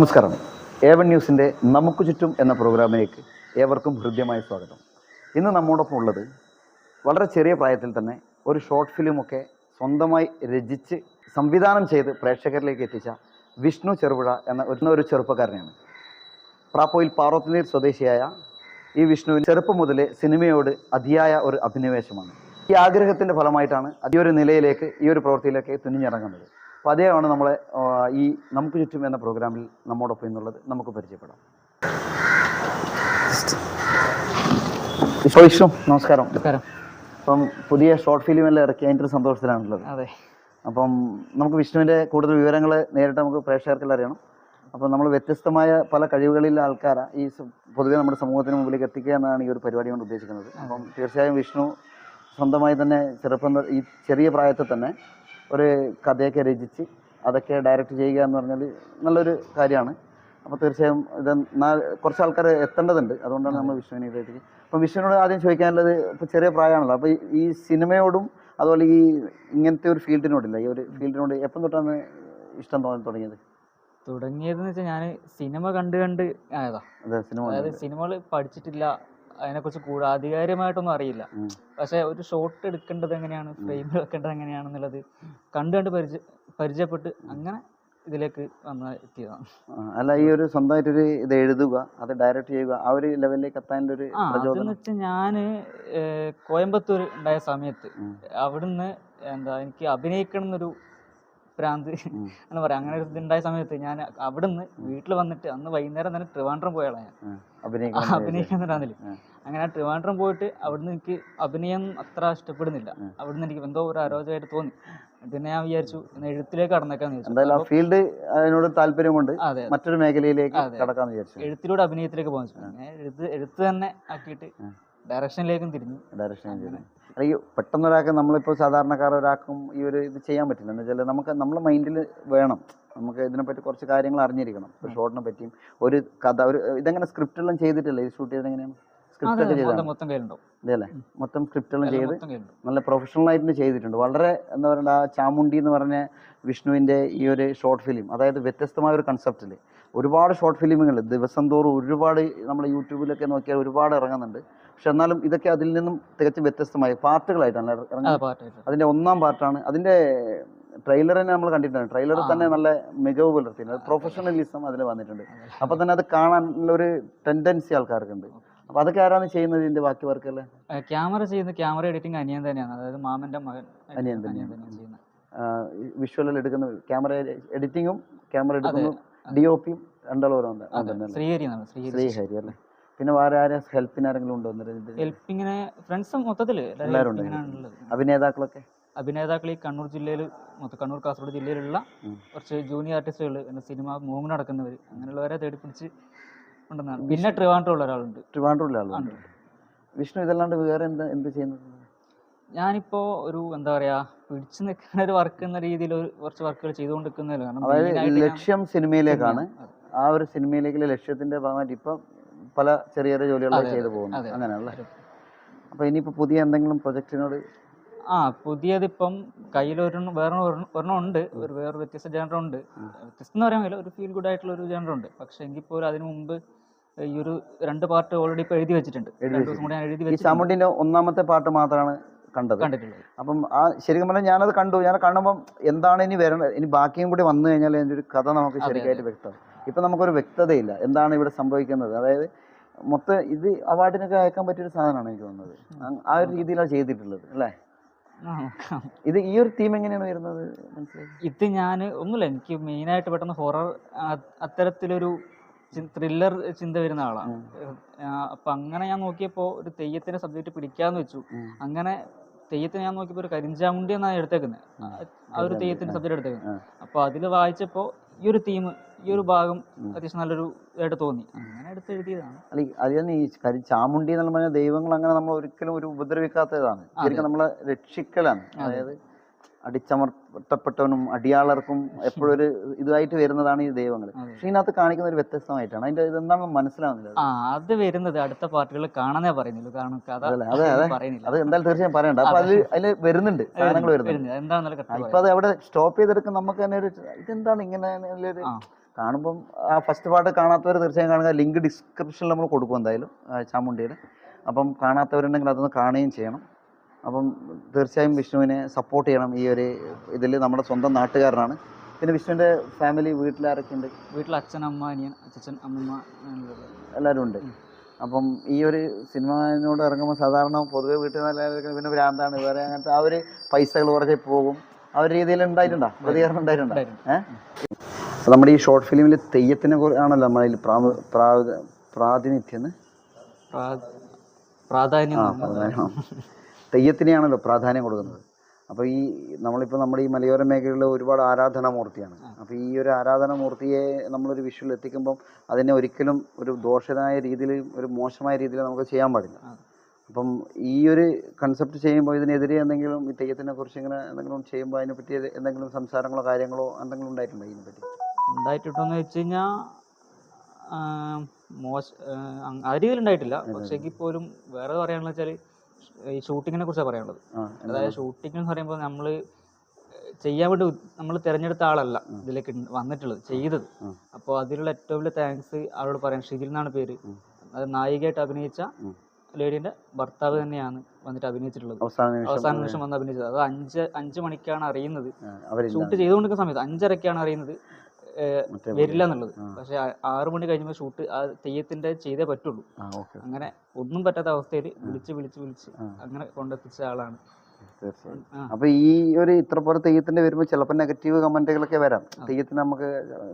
നമസ്കാരം. ഏവൻ ന്യൂസിന്റെ നമുക്ക് ചുറ്റും എന്ന പ്രോഗ്രാമിലേക്ക് ഏവർക്കും ഹൃദ്യമായ സ്വാഗതം. ഇന്ന് നമ്മോടൊപ്പം ഉള്ളത് വളരെ ചെറിയ പ്രായത്തിൽ തന്നെ ഒരു ഷോർട്ട് ഫിലിമൊക്കെ സ്വന്തമായി രചിച്ച് സംവിധാനം ചെയ്ത് പ്രേക്ഷകരിലേക്ക് എത്തിച്ച വിഷ്ണു ചെറുപുഴ എന്ന ഒരു ചെറുപ്പക്കാരനെയാണ്. പ്രാപ്പോയിൽ പാറോത്തിനീർ സ്വദേശിയായ ഈ വിഷ്ണുവിന് ചെറുപ്പം മുതലേ സിനിമയോട് അതിയായ ഒരു അഭിനിവേശമാണ്. ഈ ആഗ്രഹത്തിന്റെ ഫലമായിട്ടാണ് ഈ ഒരു നിലയിലേക്ക് ഈ ഒരു പ്രവൃത്തിയിലേക്ക് തുനിഞ്ഞിറങ്ങുന്നത്. അപ്പോൾ അദ്ദേഹമാണ് നമ്മളെ ഈ നമുക്ക് ചുറ്റും എന്ന പ്രോഗ്രാമിൽ നമ്മോടൊപ്പം എന്നുള്ളത് നമുക്ക് പരിചയപ്പെടാം. ഇപ്പോൾ വിഷ്ണു നമസ്കാരം. നമസ്കാരം. അപ്പം പുതിയ ഷോർട്ട് ഫിലിമെല്ലാം ഇറക്കി അതിന്റെ ഒരു സന്തോഷത്തിലാണുള്ളത്. അതെ. അപ്പം നമുക്ക് വിഷ്ണുവിന്റെ കൂടുതൽ വിവരങ്ങൾ നേരിട്ട് നമുക്ക് പ്രേക്ഷകർക്കെല്ലാം അറിയണം. അപ്പം നമ്മൾ വ്യത്യസ്തമായ പല കഴിവുകളിലെ ആൾക്കാരാണ് ഈ പൊതുവെ നമ്മുടെ സമൂഹത്തിന് മുമ്പിലേക്ക് എത്തിക്കുക എന്നാണ് ഈ ഒരു പരിപാടി കൊണ്ട് ഉദ്ദേശിക്കുന്നത്. അപ്പം തീർച്ചയായും വിഷ്ണു സ്വന്തമായി തന്നെ ചെറുപ്പം ഈ ചെറിയ പ്രായത്തിൽ തന്നെ ഒരു കഥയൊക്കെ രചിച്ച് അതൊക്കെ ഡയറക്റ്റ് ചെയ്യുക എന്ന് പറഞ്ഞാൽ നല്ലൊരു കാര്യമാണ്. അപ്പോൾ തീർച്ചയായും ഇത് കുറച്ച് ആൾക്കാർ എത്തേണ്ടതുണ്ട്. അതുകൊണ്ടാണ് നമ്മൾ വിഷുവിനെ ഇതായിട്ട് അപ്പം വിഷുവിനോട് ആദ്യം ചോദിക്കാനുള്ളത് ഇപ്പോൾ ചെറിയ പ്രായമാണല്ലോ. അപ്പോൾ ഈ സിനിമയോടും അതുപോലെ ഈ ഇങ്ങനത്തെ ഒരു ഫീൽഡിനോടില്ല. ഈ ഒരു ഫീൽഡിനോട് എപ്പം തൊട്ടാണ് ഇഷ്ടം തോന്നി തുടങ്ങിയത്? തുടങ്ങിയതെന്ന് വെച്ചാൽ ഞാൻ സിനിമ കണ്ട് കണ്ട് ആയതാ. സിനിമ അതായത് സിനിമകൾ പഠിച്ചിട്ടില്ല. അതിനെക്കുറിച്ച് കൂടുതൽ ആധികാരികമായിട്ടൊന്നും അറിയില്ല പക്ഷെ ഒരു ഷോട്ട് എടുക്കേണ്ടത് എങ്ങനെയാണ്? ഫ്രെയിം വെക്കേണ്ടത് എങ്ങനെയാണെന്നുള്ളത് കണ്ടു കണ്ട് പരിചയ പരിചയപ്പെട്ട് അങ്ങനെ ഇതിലേക്ക് വന്ന എത്തിയതാണ് അല്ല ഈ ഒരു സ്വന്തമായിട്ടൊരു ഇത് എഴുതുക അത് ഡയറക്റ്റ് ചെയ്യുക ആ ഒരു ലെവലിലേക്ക് എത്താനുള്ള ഒരു അതെന്ന് വെച്ചാൽ ഞാൻ കോയമ്പത്തൂർ ഉണ്ടായ സമയത്ത് അവിടുന്ന് എന്താ എനിക്ക് അഭിനയിക്കണം എന്നൊരു ഭ്രാന്ത് എന്ന് പറയാം. അങ്ങനെ ഒരു ഇതുണ്ടായ സമയത്ത് ഞാൻ അവിടുന്ന് വീട്ടിൽ വന്നിട്ട് അന്ന് വൈകുന്നേരം തന്നെ ട്രിവാൻഡ്രം പോയാളാ ഞാൻ. അഭിനയിക്കുന്നുണ്ടാന്നില്ല അങ്ങനെ ട്രിവാൻഡ്രം പോയിട്ട് അവിടുന്ന് എനിക്ക് അഭിനയം അത്ര ഇഷ്ടപ്പെടുന്നില്ല. അവിടുന്ന് എനിക്ക് എന്തോ ഒരു അരോചകമായിട്ട് തോന്നി. പിന്നെ ഞാൻ വിചാരിച്ചു എഴുത്തിലേക്ക് കടന്നേക്കാന്ന് വിചാരിച്ചു. ഫീൽഡ് അതിനോട് താല്പര്യം കൊണ്ട് അതെ. മറ്റൊരു മേഖലയിലേക്ക്. കടക്കാന്ന് വിചാരിച്ചു. എഴുത്തിലൂടെ അഭിനയത്തിലേക്ക് പോകാൻ എഴുത്ത് എഴുത്ത് തന്നെ ആക്കിയിട്ട്. ഡയറക്ഷനിലേക്കും തിരിഞ്ഞു. ഡയറക്ഷനിലേക്ക് തിരിഞ്ഞു. അല്ല ഈ പെട്ടെന്ന് ഒരാൾക്ക് നമ്മളിപ്പോൾ സാധാരണക്കാർ ഒരാൾക്കും ഈ ഒരു ഇത് ചെയ്യാൻ പറ്റില്ല. എന്ന് വെച്ചാൽ നമുക്ക് നമ്മുടെ മൈൻഡിൽ വേണം. നമുക്ക് ഇതിനെപ്പറ്റി കുറച്ച് കാര്യങ്ങൾ അറിഞ്ഞിരിക്കണം. ഒരു ഷോർട്ടിനെ പറ്റിയും ഒരു കഥ ഒരു ഇതെങ്ങനെ സ്ക്രിപ്റ്റ് എല്ലാം ചെയ്തിട്ടില്ല? ഇത് ഷൂട്ട് ചെയ്തത് എങ്ങനെയാണ്? സ്ക്രിപ്റ്റ് അതെ ഒക്കെ മൊത്തം ചെയ്താണ്. മൊത്തം കയ്യിലുണ്ടാവും. ഇതല്ലേ മൊത്തം സ്ക്രിപ്റ്റ് എല്ലാം എല്ലാം ചെയ്ത് നല്ല പ്രൊഫഷണൽ ആയിട്ട് ചെയ്തിട്ടുണ്ട്. വളരെ എന്താ പറയുക ആ ചാമുണ്ടി എന്ന് പറഞ്ഞ വിഷ്ണുവിന്റെ ഈ ഒരു ഷോർട്ട് ഫിലിം അതായത് വ്യത്യസ്തമായ ഒരു കൺസെപ്റ്റിൽ ഒരുപാട് ഷോർട്ട് ഫിലിമുകൾ ദിവസം തോറും ഒരുപാട് നമ്മൾ യൂട്യൂബിലൊക്കെ നോക്കിയാൽ ഒരുപാട് ഇറങ്ങുന്നുണ്ട്. പക്ഷെ എന്നാലും ഇതൊക്കെ അതിൽ നിന്നും തികച്ചും വ്യത്യസ്തമായി പാർട്ടുകളായിട്ടാണ് ഇറങ്ങുന്നത്. അതിന്റെ അതിന്റെ ഒന്നാം പാർട്ടാണ് അതിന്റെ ട്രെയിലർ തന്നെ നമ്മൾ കണ്ടിട്ടുണ്ട്. ട്രെയിലർ തന്നെ നല്ല മികവ് പുലർത്തിയിട്ടുണ്ട്. പ്രൊഫഷണലിസം അതിൽ വന്നിട്ടുണ്ട്. അപ്പോൾ തന്നെ അത് കാണാനുള്ള ഒരു ടെൻഡൻസി ആൾക്കാർക്കുണ്ട് അപ്പോൾ അതൊക്കെ ആരാണ് ചെയ്യുന്നത് ഇതിന്റെ ബാക്കി വർക്കല്ലേ ക്യാമറ ചെയ്യുന്ന ക്യാമറ എഡിറ്റിംഗ് അനിയൻ തന്നെയാണ്. അതായത് മാമന്റെ മകൻ. അനിയൻ തന്നെയാണ്. വിഷ്വലിൽ എടുക്കുന്ന ക്യാമറ എഡിറ്റിങ്ങും ക്യാമറ എടുക്കുന്നു. ഡി ഒ പിയും രണ്ടാളും ശ്രീഹരി അല്ലേ? പിന്നെ വേറെ ആരും? ഹെൽപ്പിന് ആരെങ്കിലും ഉണ്ടോ ഹെൽപ്പിങ്ങിനെ ഫ്രണ്ട്സ് മൊത്തത്തിൽ എല്ലാവരും ഉണ്ട് അഭിനേതാക്കളൊക്കെ? അഭിനേതാക്കൾ ഈ കണ്ണൂർ ജില്ലയിൽ മൊത്തം കണ്ണൂർ കാസർഗോഡ് ജില്ലയിലുള്ള കുറച്ച് ജൂനിയർ ആർട്ടിസ്റ്റുകൾ സിനിമ മൂങ്ങ നടക്കുന്നവർ അങ്ങനെയുള്ളവരെ തേടി പിടിച്ച് ഉണ്ടെന്നാണ് പിന്നെ ട്രിവാൻഡ്രം ഉള്ള ഒരാളുണ്ട്. ട്രിവാൻഡ്രമിലെ ആളുണ്ട്. ഉണ്ട്. വിഷ്ണു ഇതല്ലാണ്ട് വേറെ എന്താ എന്ത് ചെയ്യുന്നത്? ഞാനിപ്പോ ഒരു എന്താ പറയാ പിടിച്ചു നിൽക്കുന്ന ഒരു വർക്ക് എന്ന രീതിയിൽ കുറച്ച് വർക്കുകൾ ചെയ്തുകൊണ്ടിരിക്കുന്നതിൽ കാരണം അതായത് ലക്ഷ്യം സിനിമയിലേക്കാണ് ആ ഒരു സിനിമയിലേക്കുള്ള ലക്ഷ്യത്തിന്റെ ഭാഗമായിട്ട് ഇപ്പം പല ചെറിയ ചെറിയ ജോലികളൊക്കെ ചെയ്തു പോകുന്നു. അങ്ങനെയാണല്ലേ. അപ്പൊ ഇനിയിപ്പോ പുതിയ എന്തെങ്കിലും പ്രൊജക്ടിനോട് ആ പുതിയതിപ്പം കയ്യിൽ ഒരു വേറെ ഒരെണ്ണം ഉണ്ട്. ഒരു വേറെ വ്യത്യസ്ത ജനറ ഉണ്ട്. വ്യത്യസ്തം എന്ന് പറയാൻ ഒരു ഫീൽ ഗുഡ് ആയിട്ടുള്ള ഒരു ജനറ ഉണ്ട്. പക്ഷെ എങ്കിൽ പോലും അതിനു മുമ്പ് ഈ ഒരു രണ്ട് പാർട്ട് ഓൾറെഡി ഇപ്പൊ എഴുതി വെച്ചിട്ടുണ്ട്. ഒന്നാമത്തെ പാർട്ട് മാത്രമാണ് കണ്ടത്. അപ്പം ആ ശരിക്കും പറഞ്ഞാൽ ഞാനത് കണ്ടു. ഞാൻ കാണുമ്പം എന്താണ് ഇനി വരുന്നത് ഇനി ബാക്കിയും കൂടി വന്നു കഴിഞ്ഞാൽ എന്റെ ഒരു കഥ നമുക്ക് ശരിക്കായിട്ട് വ്യക്തം ഇപ്പം നമുക്കൊരു വ്യക്തതയില്ല. എന്താണ് ഇവിടെ സംഭവിക്കുന്നത്? അതായത് മൊത്തം ഇത് അവാർഡിനൊക്കെ അയക്കാൻ പറ്റിയൊരു സാധനമാണ് എനിക്ക് തോന്നുന്നത്. ആ- ഒരു രീതിയിലാണ് ചെയ്തിട്ടുള്ളത് അല്ലേ? ഇത് ഈ ഒരു തീം എങ്ങനെയാണ് വരുന്നത്? ഇത് ഞാൻ ഒന്നുമില്ല. എനിക്ക് മെയിനായിട്ട് പെട്ടെന്ന് ഹൊറർ അത്തരത്തിലൊരു ത്രില്ലർ ചിന്ത വരുന്ന ആളാണ്. അപ്പൊ അങ്ങനെ ഞാൻ നോക്കിയപ്പോൾ ഒരു തെയ്യത്തിന്റെ സബ്ജക്റ്റ് പിടിക്കാന്ന് വെച്ചു. അങ്ങനെ തെയ്യത്തിന് ഞാൻ നോക്കിയപ്പോൾ ഒരു കരിഞ്ചാമുണ്ടി എന്നാണ് എടുത്തേക്കുന്നത് ആ ഒരു തെയ്യത്തിന്റെ ആ. സബ്ജക്റ്റ് എടുത്തേക്കുന്നത് ആ. അപ്പോൾ അതിൽ വായിച്ചപ്പോൾ ഈ ഒരു തീം ഈ ഒരു ഭാഗം. അത്യാവശ്യം നല്ലൊരു ഇതായിട്ട് തോന്നി. അങ്ങനെ എടുത്ത് എഴുതിയതാണ്. അല്ല ഈ- അത് തന്നെ ഈ കരി ചാമുണ്ടി എന്നുള്ള പറഞ്ഞാൽ ദൈവങ്ങൾ അങ്ങനെ നമ്മൾ ഒരിക്കലും ഒരു ഉപദ്രവിക്കാത്തതാണ്. ശരിക്കും നമ്മളെ രക്ഷിക്കലാണ്. അതായത് അടിച്ചമർത്തപ്പെട്ടവനും അടിയാളർക്കും എപ്പോഴും ഒരു ഇതായിട്ട് വരുന്നതാണ് ഈ ദൈവങ്ങൾ. പക്ഷെ ഇതിനകത്ത് കാണിക്കുന്ന ഒരു വ്യത്യസ്തമായിട്ടാണ്. അതിന്റെ ഇതെന്താണ് മനസ്സിലാവുന്നില്ല അത്? വരുന്നത് അടുത്ത പാർട്ടികളിൽ കാണാനേ പറയുന്നില്ല. കാരണം കഥ? അതെ, അതെ. അത്. എന്തായാലും തീർച്ചയായും പറയണ്ട. അപ്പൊ അതിൽ അതിൽ വരുന്നുണ്ട്. സാധനങ്ങൾ വരുന്നുണ്ട്. ഇപ്പൊ അത് അവിടെ സ്റ്റോപ്പ് ചെയ്തെടുക്കും. നമുക്ക് തന്നെ ഒരു ഇതെന്താണ് ഇങ്ങനെ. കാണുമ്പം ആ ഫസ്റ്റ് പാർട്ട് കാണാത്തവർ തീർച്ചയായും കാണുക. ലിങ്ക് ഡിസ്ക്രിപ്ഷനിൽ നമ്മൾ കൊടുക്കും എന്തായാലും ചാമുണ്ടിയുടെ. അപ്പം കാണാത്തവരുണ്ടെങ്കിൽ അതൊന്ന് കാണുകയും ചെയ്യണം. അപ്പം തീർച്ചയായും വിഷ്ണുവിനെ സപ്പോർട്ട് ചെയ്യണം ഈ ഒരു ഇതിൽ നമ്മുടെ സ്വന്തം നാട്ടുകാരനാണ്. പിന്നെ വിഷ്ണുവിന്റെ ഫാമിലി വീട്ടിലാരൊക്കെ ഉണ്ട്? വീട്ടിൽ അച്ഛൻ അമ്മ അനിയൻ അച്ഛൻ അമ്മ എല്ലാവരും ഉണ്ട്. അപ്പം ഈ ഒരു സിനിമയോട് ഇറങ്ങുമ്പോൾ സാധാരണ പൊതുവെ വീട്ടിൽ നിന്ന് എല്ലാവർക്കും പിന്നെ ഭ്രാന്താണ്. വേറെ അങ്ങനത്തെ ആ ഒരു പൈസകൾ കുറച്ച് പോകും. ആ ഒരു രീതിയിൽ ഉണ്ടായിട്ടുണ്ടോ? പ്രതികരണം ഉണ്ടായിട്ടുണ്ടോ. ഏഹ് നമ്മുടെ ഈ ഷോർട്ട് ഫിലിമിൽ തെയ്യത്തിനെ കുറിച്ചാണല്ലോ ആണല്ലോ പ്രാ- പ്രാ- പ്രാതിനിധ്യം പ്രാധാന്യം. തെയ്യത്തിനെയാണല്ലോ പ്രാധാന്യം കൊടുക്കുന്നത്. അപ്പോൾ ഈ നമ്മളിപ്പോൾ നമ്മുടെ ഈ മലയോര മേഖലയിലെ ഒരുപാട് ആരാധനാമൂർത്തിയാണ്. അപ്പോൾ ഈ ഒരു ആരാധനാമൂർത്തിയെ നമ്മളൊരു വിഷുവിൽ എത്തിക്കുമ്പം അതിനെ ഒരിക്കലും ഒരു ദോഷമായ രീതിയിൽ ഒരു മോശമായ രീതിയിൽ നമുക്ക് ചെയ്യാൻ പാടില്ല. അപ്പം ഈ ഒരു കൺസെപ്റ്റ് ചെയ്യുമ്പോൾ ഇതിനെതിരെ എന്തെങ്കിലും ഈ തെയ്യത്തിനെ കുറിച്ച് ഇങ്ങനെ എന്തെങ്കിലും ചെയ്യുമ്പോൾ അതിനെ പറ്റി എന്തെങ്കിലും സംസാരങ്ങളോ കാര്യങ്ങളോ എന്തെങ്കിലും ഉണ്ടായിട്ടുണ്ടോ ഇതിനെ പറ്റി? ഉണ്ടായിട്ടുണ്ടോന്ന് വെച്ച് കഴിഞ്ഞാൽ മോശ അരികിലുണ്ടായിട്ടില്ല പക്ഷേ എങ്കിൽ പോലും വേറെ പറയാനുള്ള വെച്ചാൽ ഈ ഷൂട്ടിങ്ങിനെ കുറിച്ചാണ് പറയാനുള്ളത്. അതായത് ഷൂട്ടിംഗ് എന്ന് പറയുമ്പോൾ നമ്മൾ ചെയ്യാൻ വേണ്ടി നമ്മൾ തിരഞ്ഞെടുത്ത ആളല്ല ഇതിലേക്ക് വന്നിട്ടുള്ളത് ചെയ്തത്. അപ്പോൾ അതിലുള്ള ഏറ്റവും വലിയ താങ്ക്സ് ആളോട് പറയാൻ ഷിജിൽ എന്നാണ് പേര്. അത് നായികയായിട്ട് അഭിനയിച്ച. ലേഡീന്റെ ഭർത്താവ് തന്നെയാണ് വന്നിട്ട് അഭിനയിച്ചിട്ടുള്ളത്. അവസാന നിമിഷം വന്ന് അഭിനയിച്ചത്. അത് അഞ്ച് അഞ്ച് മണിക്കാണ് അറിയുന്നത്. ഷൂട്ട് ചെയ്തുകൊണ്ടിരിക്കുന്ന സമയത്ത് അഞ്ചരക്കാണ് അറിയുന്നത്. വരില്ല എന്നുള്ളത്. പക്ഷെ ആറു മണി കഴിഞ്ഞപ്പോൾ ഷൂട്ട് ആ തെയ്യത്തിന്റെ ചെയ്തേ പറ്റുള്ളൂ. അങ്ങനെ ഒന്നും പറ്റാത്ത അവസ്ഥയിൽ വിളിച്ച് വിളിച്ച് വിളിച്ച് അങ്ങനെ കൊണ്ടെത്തിച്ച ആളാണ്. തീർച്ചയായും. അപ്പൊ ഈ ഒരു ഇത്ര പോലെ തെയ്യത്തിന്റെ വരുമ്പോൾ ചിലപ്പോൾ നെഗറ്റീവ് കമന്റുകളൊക്കെ വരാം. തെയ്യത്തിന് നമുക്ക്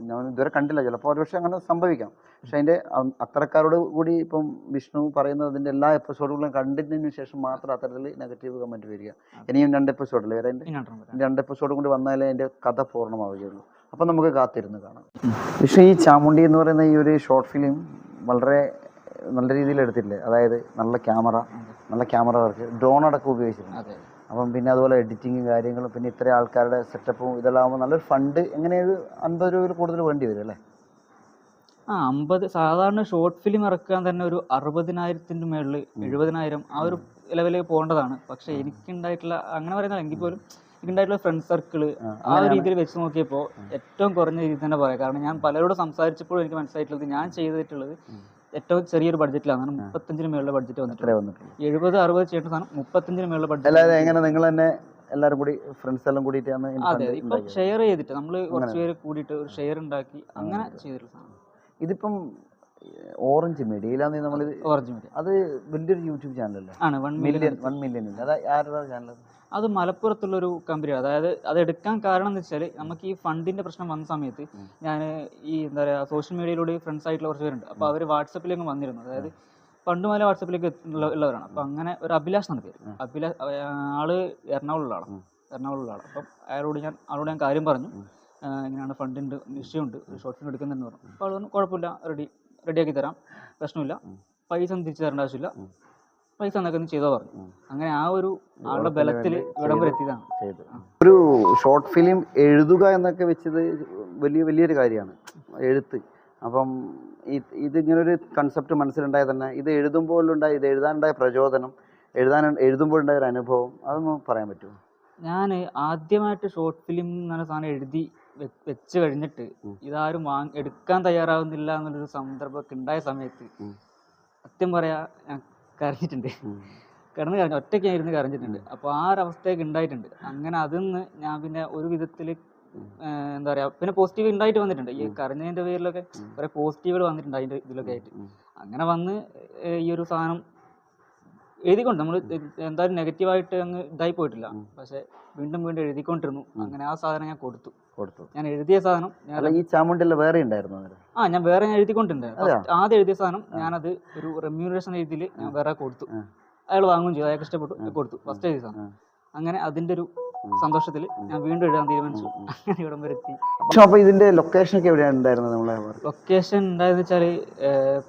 ഞാൻ ഇതുവരെ കണ്ടില്ല. ചിലപ്പോൾ ഒരുപക്ഷെ അങ്ങനെ സംഭവിക്കാം. പക്ഷെ അതിന്റെ അത്തരക്കാരോട് കൂടി ഇപ്പം വിഷ്ണു പറയുന്നത് അതിന്റെ എല്ലാ എപ്പിസോഡുകളും കണ്ടതിന് ശേഷം മാത്രം അത്തരത്തിൽ നെഗറ്റീവ് കമന്റ് വരിക. ഇനിയും രണ്ട് എപ്പിസോഡിൽ വരെ. രണ്ട് എപ്പിസോഡും കൂടി വന്നാലേ അതിന്റെ കഥ പൂർണമാവുകയുള്ളൂ. അപ്പൊ നമുക്ക് കാത്തിരുന്ന് കാണാം. പക്ഷെ ഈ ചാമുണ്ടി എന്ന് പറയുന്ന ഈ ഒരു ഷോർട്ട് ഫിലിം വളരെ നല്ല രീതിയിൽ എടുത്തിട്ടില്ലേ? അതായത് നല്ല ക്യാമറ നല്ല ക്യാമറ വർക്ക് ഡ്രോൺ അടക്കം ഉപയോഗിച്ചിട്ടുണ്ട്. അതെ. അപ്പം പിന്നെ അതുപോലെ എഡിറ്റിങ്ങും കാര്യങ്ങളും പിന്നെ ഇത്രയും ആൾക്കാരുടെ സെറ്റപ്പും ഇതെല്ലാം ആകുമ്പോൾ നല്ലൊരു ഫണ്ട് എങ്ങനെ ഒരു അൻപത് രൂപയിൽ കൂടുതൽ വേണ്ടി വരും അല്ലേ? ആ അമ്പത് സാധാരണ ഷോർട്ട് ഫിലിം ഇറക്കാൻ തന്നെ ഒരു അറുപതിനായിരത്തിന്റെ മുകളിൽ എഴുപതിനായിരം ആ ഒരു ലെവലിൽ പോകേണ്ടതാണ്. പക്ഷെ എനിക്കുണ്ടായിട്ടുള്ള അങ്ങനെ പറയുന്നത് എങ്കിൽ പോലും എനിക്കുണ്ടായിട്ടുള്ള ഫ്രണ്ട് സർക്കിൾ ആ ഒരു രീതിയിൽ വെച്ച് നോക്കിയപ്പോൾ ഏറ്റവും കുറഞ്ഞ രീതി തന്നെ പറയാം. കാരണം ഞാൻ പലരോടും സംസാരിച്ചപ്പോഴും എനിക്ക് മനസ്സിലായിട്ടുള്ളത് ഞാൻ ചെയ്തിട്ടുള്ളത് ഏറ്റവും ചെറിയൊരു ബഡ്ജറ്റിലാണ് മുപ്പത്തഞ്ചിന് മേളിലെ ബഡ്ജറ്റ് വന്നിട്ടുണ്ട്. എഴുപത് അറുപത് ചെയ്യേണ്ട സാധനം മുപ്പത്തഞ്ചിന് മേളിലെ ബഡ്ജറ്റ് എങ്ങനെ നിങ്ങൾ തന്നെ എല്ലാവരും കൂടി ഫ്രണ്ട്സ് എല്ലാം കൂടിയിട്ടാണ് അതെ ഇപ്പം ഷെയർ ചെയ്തിട്ട് നമ്മൾ കുറച്ച് പേര് കൂടിയിട്ട് ഒരു ഷെയർ ഉണ്ടാക്കി അങ്ങനെ ചെയ്തിട്ടുള്ള സാധനം. ഇതിപ്പം ഓറഞ്ച് മീഡിയയിലാണ് നമ്മൾ ഓറഞ്ച് മീഡിയ അത് വലിയൊരു യൂട്യൂബ് ചാനലല്ലേ ആണ് വൺ മില്യൺ വൺ മില്യൺ ഇല്ല ആരുടെ ചാനൽ അത് മലപ്പുറത്തുള്ളൊരു കമ്പനിയാണ് അതായത് അത് എടുക്കാൻ കാരണം എന്ന് വെച്ചാൽ നമുക്ക് ഈ ഫണ്ടിന്റെ പ്രശ്നം വന്ന സമയത്ത് ഞാൻ ഈ എന്താ പറയുക സോഷ്യൽ മീഡിയയിലൂടെ ഫ്രണ്ട്സ് ആയിട്ടുള്ള കുറച്ച് പേരുണ്ട്. അപ്പോൾ അവർ വാട്സപ്പിലേക്ക് വന്നിരുന്നു. അതായത് പണ്ട് മുതലേ വാട്സപ്പിലേക്ക് ഉള്ളവരാണ്. അപ്പം അങ്ങനെ ഒരു അഭിലാഷ് എന്നാണ് പേര്. അഭിലാഷ് ആൾ എറണാകുളമുള്ള ആളാണ് എറണാകുളമുള്ള ആളാണ്. അപ്പം അയാളോട് ഞാൻ ആളോട് ഞാൻ കാര്യം പറഞ്ഞു. ഇങ്ങനെയാണ് ഫണ്ടിന്റെ ഇഷ്യൂ ഉണ്ട് ഷോർട്ട് ഫിലിം എടുക്കുന്നുണ്ടെന്ന് പറഞ്ഞു. അപ്പോൾ ആൾ പറഞ്ഞു കുഴപ്പമില്ല. റെഡി റെഡിയാക്കി തരാം. പ്രശ്നമില്ല. പൈസ ഒന്നും തിരിച്ചു തരേണ്ട ആവശ്യമില്ല. പൈസ എന്നൊക്കെ ചെയ്തോ പറഞ്ഞു. അങ്ങനെ ആ ഒരു ആളുടെ ബലത്തിൽ ഇവിടം വരെ എത്തിയതാണ്. ഒരു ഷോർട്ട് ഫിലിം എഴുതുക എന്നൊക്കെ വെച്ചത് വലിയ വലിയൊരു കാര്യമാണ്. എഴുത്ത്. അപ്പം ഇത് ഇതിങ്ങനെ ഒരു കൺസെപ്റ്റ് മനസ്സിലുണ്ടായ തന്നെ ഇത് എഴുതുമ്പോഴുണ്ടായ ഇത് എഴുതാനുണ്ടായ പ്രചോദനം എഴുതാൻ എഴുതുമ്പോഴുണ്ടായ ഒരു അനുഭവം അതൊന്ന് പറയാൻ പറ്റുമോ? ഞാൻ ആദ്യമായിട്ട് ഷോർട്ട് ഫിലിം എന്ന് സാധനം എഴുതി വെച്ച് കഴിഞ്ഞിട്ട് ഇതാരും വാങ്ങി എടുക്കാൻ തയ്യാറാവുന്നില്ല എന്നുള്ളൊരു സന്ദർഭമൊക്കെ ഉണ്ടായ സമയത്ത്. സത്യം പറയാ കരഞ്ഞിട്ടുണ്ട്. കിടന്ന് കരഞ്ഞു ഒറ്റയ്ക്ക് ഇരുന്ന് കരഞ്ഞിട്ടുണ്ട്. അപ്പോൾ ആ ഒരു അവസ്ഥയൊക്കെ ഉണ്ടായിട്ടുണ്ട്. അങ്ങനെ അതിന്ന് ഞാൻ പിന്നെ ഒരു വിധത്തിൽ എന്താ പറയുക പിന്നെ പോസിറ്റീവ് ഉണ്ടായിട്ട് വന്നിട്ടുണ്ട്. ഈ കരഞ്ഞതിന്റെ പേരിലൊക്കെ കുറേ പോസിറ്റീവുകൾ വന്നിട്ടുണ്ട് അതിന്റെ ഇതിലൊക്കെ ആയിട്ട്. അങ്ങനെ വന്ന് ഈ ഒരു സാധനം എഴുതിക്കൊണ്ട് നമ്മൾ എന്തായാലും നെഗറ്റീവായിട്ട് അങ്ങ് ഇതായി പോയിട്ടില്ല. പക്ഷെ വീണ്ടും വീണ്ടും എഴുതിക്കൊണ്ടിരുന്നു. അങ്ങനെ ആ സാധനം ഞാൻ കൊടുത്തു. കൊടുത്തു. ഞാൻ എഴുതിയ സാധനം ഞാൻ ഈ ചാമുണ്ടിൽ വേറെ ഉണ്ടായിരുന്നു ആ ഞാൻ വേറെ ഞാൻ എഴുതിക്കൊണ്ടിരുന്നത് ആദ്യം എഴുതിയ സാധനം ഞാനത് ഒരു റെമ്യൂണറേഷൻ രീതിയിൽ ഞാൻ വേറെ കൊടുത്തു. അയാൾ വാങ്ങുകയും ചെയ്തു. അയാൾക്ക് ഇഷ്ടപ്പെട്ടു. കൊടുത്തു. ഫസ്റ്റ് എഴുതിയ സാധനം. അങ്ങനെ അതിന്റെ ഒരു സന്തോഷത്തിൽ ഞാൻ വീണ്ടും എഴുതാൻ തീരുമാനിച്ചു. അങ്ങനെ ഇവിടം വരെ എത്തി പക്ഷെ അപ്പൊ ഇതിന്റെ ലൊക്കേഷൻ ഒക്കെ എവിടെയാണ് ഉണ്ടായിരുന്നത് നമ്മളെ ലൊക്കേഷൻ ഉണ്ടായെന്ന് വെച്ചാൽ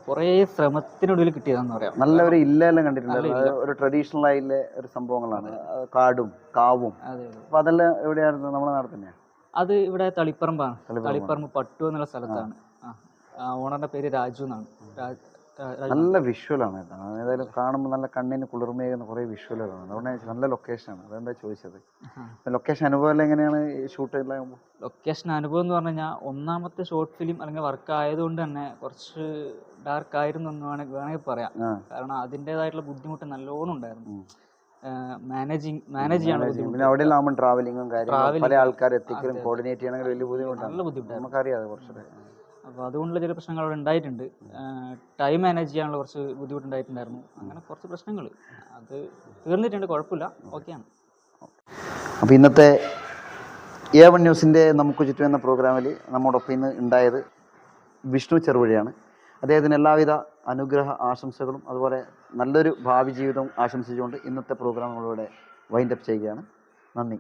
കുറേ ശ്രമത്തിനൊടുവിൽ കിട്ടിയതാന്ന് പറയാം. നല്ല ഒരു ഇല്ലെല്ലാം കണ്ടിട്ടുണ്ട്. ഒരു ട്രഡീഷണൽ ആയിട്ടുള്ള ഒരു സംഭവങ്ങളാണ്. കാടും കാവും. അപ്പൊ അതെല്ലാം എവിടെയായിരുന്നു? നമ്മുടെ നാട് തന്നെയാണ് അത് ഇവിടെ തളിപ്പറമ്പാണ്. തളിപ്പറമ്പ്. പട്ടു എന്നുള്ള സ്ഥലത്താണ്. ഓണറിന്റെ പേര് രാജു എന്നാണ്. നല്ല വിഷ്വലാണ് ഏതായാലും കാണുമ്പോൾ നല്ല കണ്ണിന് കുളിർമയേകുന്ന കുറേ വിഷ്വലുകളാണ് അതുകൊണ്ട് നല്ല ലൊക്കേഷനാണ് അതെന്താ ചോദിച്ചത്? ലൊക്കേഷൻ അനുഭവം എങ്ങനെയാണ് ഷൂട്ട് എല്ലാം ലൊക്കേഷൻ അനുഭവം എന്ന് പറഞ്ഞു കഴിഞ്ഞാൽ ഒന്നാമത്തെ ഷോർട്ട് ഫിലിം അല്ലെങ്കിൽ വർക്ക് ആയതുകൊണ്ട് തന്നെ കുറച്ച് ഡാർക്ക് ആയിരുന്നു എന്ന് വേണമെങ്കിൽ വേണമെങ്കിൽ പറയാം. കാരണം അതിന്റെതായിട്ടുള്ള ബുദ്ധിമുട്ട് നല്ലോണം ഉണ്ടായിരുന്നു. മാനേജിങ് മാനേജ് ചെയ്യാനുള്ള പിന്നെ ബുദ്ധിമുട്ട് അവിടെ ആകുമ്പോൾ ട്രാവലിങ്ങും കാര്യങ്ങളും പല Travelling. ആൾക്കാർ എത്തിക്കലും. കോർഡിനേറ്റ് ചെയ്യണമെങ്കിൽ വലിയ ബുദ്ധിമുട്ടാണ്. നല്ല ബുദ്ധിമുട്ടായിരുന്നു. നമുക്കറിയാം അത് കുറച്ചുകൂടെ അപ്പോൾ അതുകൊണ്ടുള്ള ചില പ്രശ്നങ്ങൾ അവിടെ ഉണ്ടായിട്ടുണ്ട്. ടൈം മാനേജ് ചെയ്യാനുള്ള കുറച്ച് ബുദ്ധിമുട്ടുണ്ടായിട്ടുണ്ടായിരുന്നു. അങ്ങനെ കുറച്ച് പ്രശ്നങ്ങൾ അത് തീർന്നിട്ടുണ്ട് കുഴപ്പമില്ല. ഓക്കെയാണ് അപ്പോൾ ഇന്നത്തെ എ വൺ ന്യൂസിന്റെ നമുക്ക് ചുറ്റും എന്ന പ്രോഗ്രാമിൽ നമ്മോടൊപ്പം ഇന്ന് ഉണ്ടായത് വിഷ്ണു ചെറുവഴിയാണ് അദ്ദേഹത്തിന് എല്ലാവിധ അനുഗ്രഹ ആശംസകളും അതുപോലെ നല്ലൊരു ഭാവി ജീവിതം ആശംസിച്ചുകൊണ്ട് ഇന്നത്തെ പ്രോഗ്രാം നമ്മളിവിടെ വൈൻഡപ്പ് ചെയ്യുകയാണ്. നന്ദി.